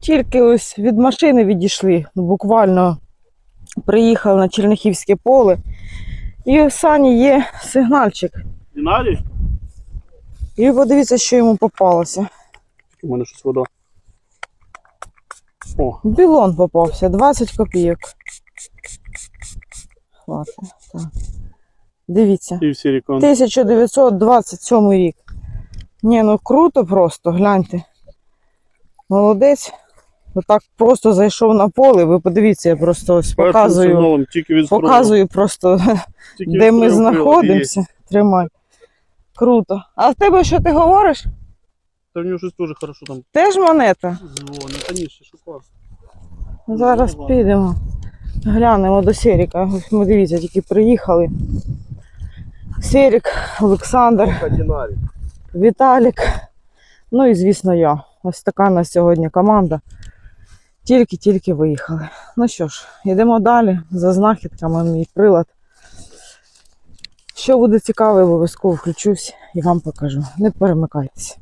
Тільки ось від машини відійшли, ну, буквально приїхали на Черняхівське поле. І у Сані є сигнальчик. Динарій? І подивіться, що йому попалося. У мене щось вода. О, Білон попався, 20 копійок. Хватить. Так. Дивіться. і всі рекон. 1927 рік. Ні, ну круто просто, гляньте. Молодець. Отак просто зайшов на поле. Ви подивіться, я просто ось показую, Сигналом, тільки від показую просто, Тільки де ми знаходимося. Тримай. Круто. А в тебе що ти говориш? Та в нього щось теж хорошо там Теж монета? дзвонить. Ні, що клас. Зараз Ну, підемо. Глянемо до Серіка. Ось ми дивіться, тільки приїхали. Серік, Олександр, Віталік. Ну і звісно я. Ось така на сьогодні команда. Тільки-тільки виїхали. Ну що ж, йдемо далі за знахідками мій прилад. Що буде цікаве, обов'язково включусь і вам покажу. Не перемикайтеся.